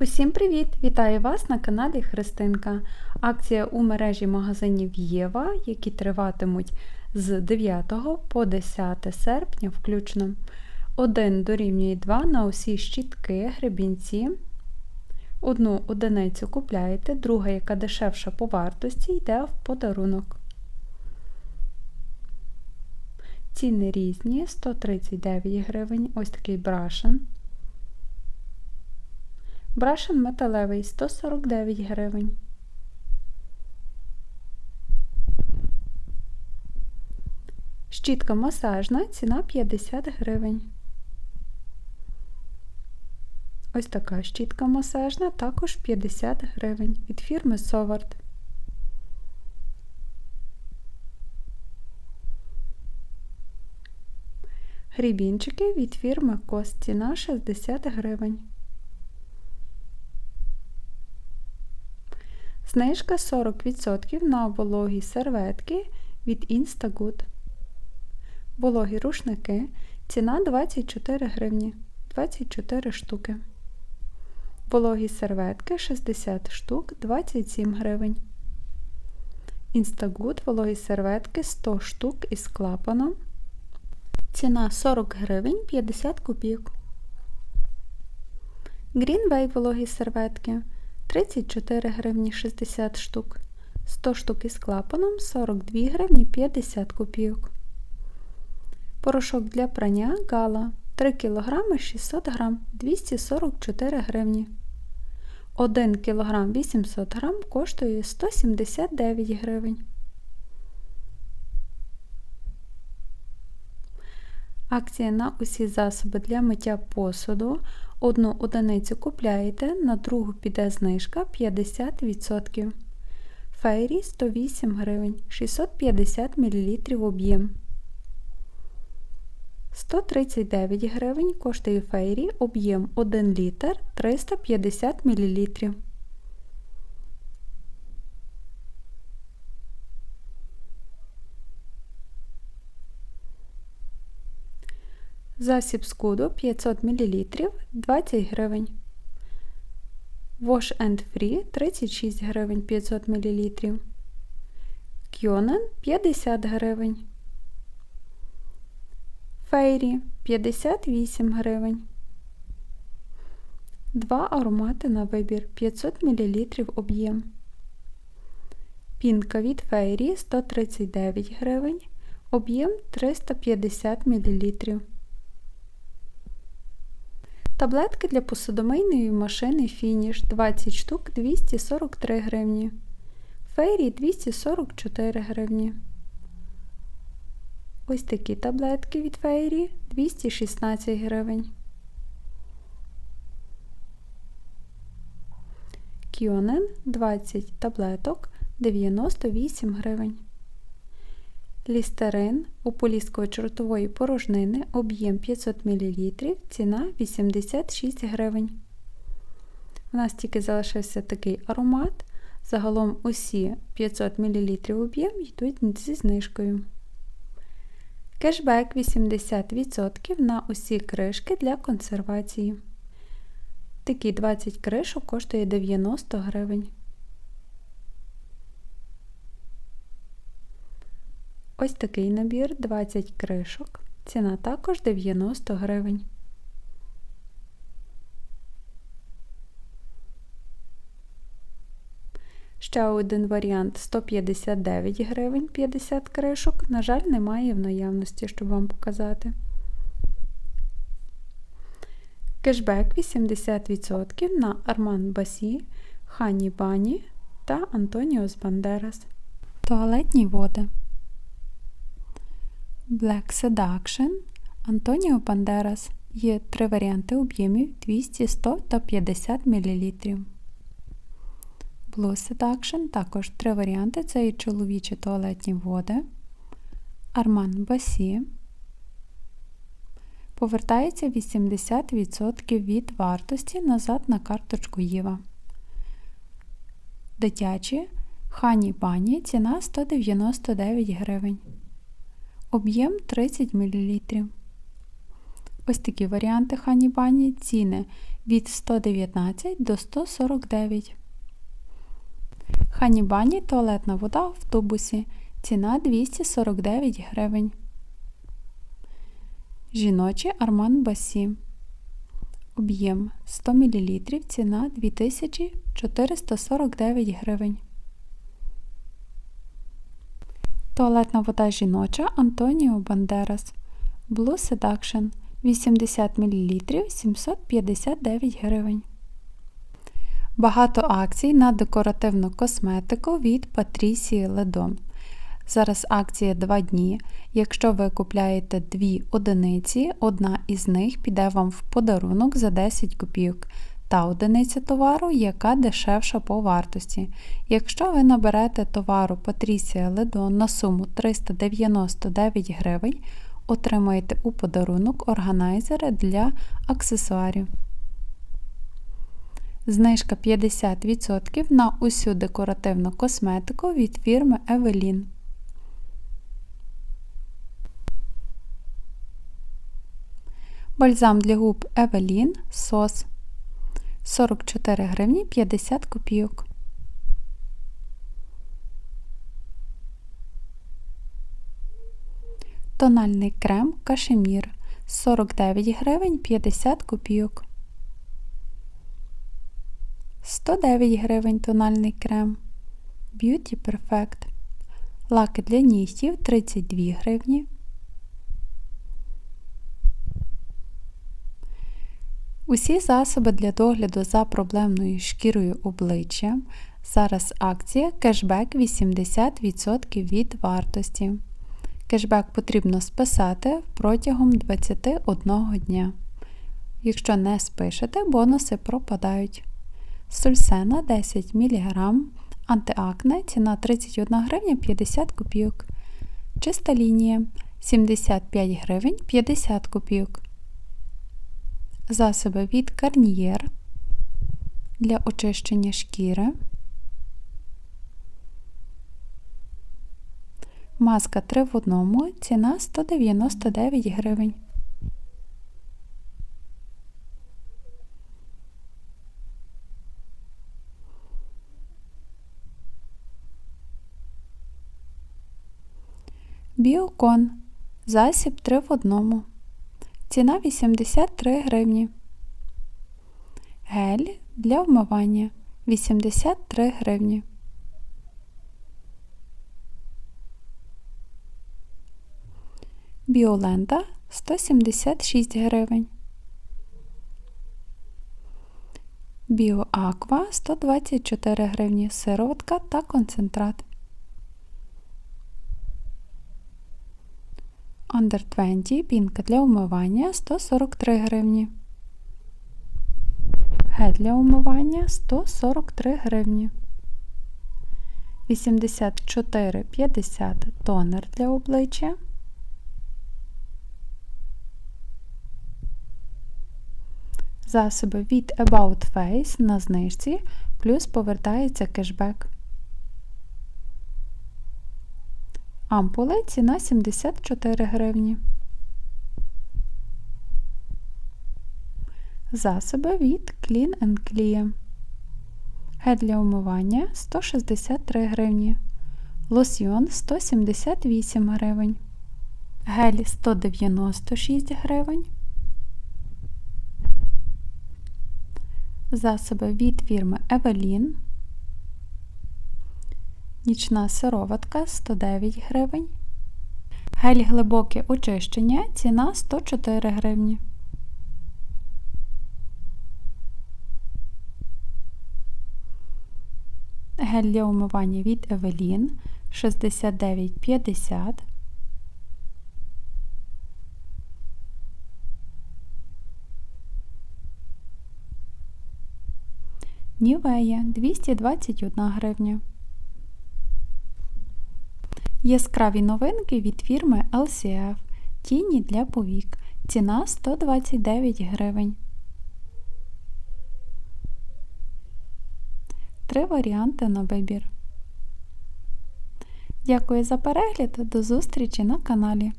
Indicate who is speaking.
Speaker 1: Усім привіт! Вітаю вас на каналі Христинка. Акція у мережі магазинів Єва, які триватимуть з 9 по 10 серпня, включно 1 дорівнює 2 на усі щітки, гребінці. Одну одиницю купляєте, друга, яка дешевша по вартості, йде в подарунок. Ціни різні, 139 гривень, ось такий брашен. Брашен металевий 149 гривень. Щітка масажна, ціна 50 гривень. Ось така щітка масажна, також 50 гривень від фірми Совард. Грібінчики від фірми Кос, ціна 60 гривень. Знижка 40% на вологі серветки від Instagood. Вологі рушники. Ціна 24 гривні 24 штуки. Вологі серветки 60 штук 27 гривень. Instagood вологі серветки 100 штук із клапаном. Ціна 40 гривень 50 копійок. Greenway вологі серветки 34 гривні 60 штук, 100 штук із клапаном 42 гривні 50 копійок. Порошок для прання гала 3 кг 600 г 244 гривні. 1 кг 800 г коштує 179 гривень. Акція на усі засоби для миття посуду. Одну одиницю купляєте, на другу піде знижка 50%. Фейрі 108 гривень, 650 мл об'єм. 139 гривень коштує фейрі об'єм 1 літр 350 мл. Засіб скуду 500 мл 20 гривень. Wash and Free 36 гривень 500 мл. Кьонен 50 гривень. Фейрі 58 гривень. Два аромати на вибір 500 мл об'єм. Пінка від Фейрі 139 гривень. Об'єм 350 мл. Таблетки для посудомийної машини Фініш 20 штук 243 гривні. Фейрі 244 гривні. Ось такі таблетки від Фейрі 216 гривень. Кіонен 20 таблеток 98 гривень. Лістерин ополіскою чортової порожнини, об'єм 500 мл, ціна 86 гривень. У нас тільки залишився такий аромат. Загалом усі 500 мл об'єм йдуть зі знижкою. Кешбек 80% на усі кришки для консервації. Такі 20 кришок коштує 90 гривень. Ось такий набір 20 кришок. Ціна також 90 гривень. Ще один варіант 159 гривень 50 кришок. На жаль, немає в наявності, щоб вам показати. Кешбек 80% на Арман Басі, Хані Бані та Антоніос Бандерас. Туалетні води. Black Seduction Антоніо Бандерас. Є три варіанти об'ємів 200, 100 та 50 мл. Blue Seduction також три варіанти це і чоловічі туалетні води. Арман Басі. Повертається 80% від вартості назад на карточку Єва. Дитячі Хані Бані ціна 199 гривень об'єм 30 мл. Ось такі варіанти ханібані ціни від 119 до 149. Ханібані туалетна вода в тубусі. Ціна 249 гривень. Жіночий Арман Басі. Об'єм 100 мл. Ціна 2449 гривень. Туалетна вода жіноча Антоніо Бандерас. Blue Seduction 80 мл 759 гривень. Багато акцій на декоративну косметику від Патрісії Ледом. Зараз акція 2 дні. Якщо ви купляєте 2 одиниці, одна із них піде вам в подарунок за 10 копійок. Та одиниця товару, яка дешевша по вартості. Якщо ви наберете товару Патрісія Ледон на суму 399 гривень, отримаєте у подарунок органайзери для аксесуарів. Знижка 50% на усю декоративну косметику від фірми Evelyn. Бальзам для губ Evelyn Сос 44 гривні 50 копійок. Тональний крем Кашемір 49 гривень 50 копійок. 109 гривень тональний крем. Beauty Perfect. Лаки для нігтів 32 гривні. Усі засоби для догляду за проблемною шкірою обличчя. Зараз акція кешбек 80% від вартості. Кешбек потрібно списати протягом 21 дня. Якщо не спишете, бонуси пропадають. Сульсена 10 мг, антиакне ціна 31 гривня 50 копійок. Чиста лінія 75 гривень 50 копійок. Засоби від Гарнієр для очищення шкіри. Маска 3 в одному, ціна 199 гривень. Біокон. Засіб 3 в одному. Ціна 83 гривні. Гель для вмивання 83 гривні. Біолента 176 гривень. Біоаква 124 гривні. Сироватка та концентрат. Under 20 пінка для умивання 143 гривні. Гель для умивання 143 гривні. 84,50 тонер для обличчя. Засоби від About Face на знижці, плюс повертається кешбек. Ампули ціна 74 гривні. Засоби від Clean Clear. Гель для умивання 163 гривні. Лосьйон 178 гривень. Гель 196 гривень. Засоби від фірми Evelyn. Нічна сироватка 109 гривень. Гель глибоке очищення ціна 104 гривні. Гель для умивання від Evelyn 69,50. Нівея 221 гривня. Яскраві новинки від фірми LCF. Тіні для повік. Ціна 129 гривень. Три варіанти на вибір. Дякую за перегляд. До зустрічі на каналі.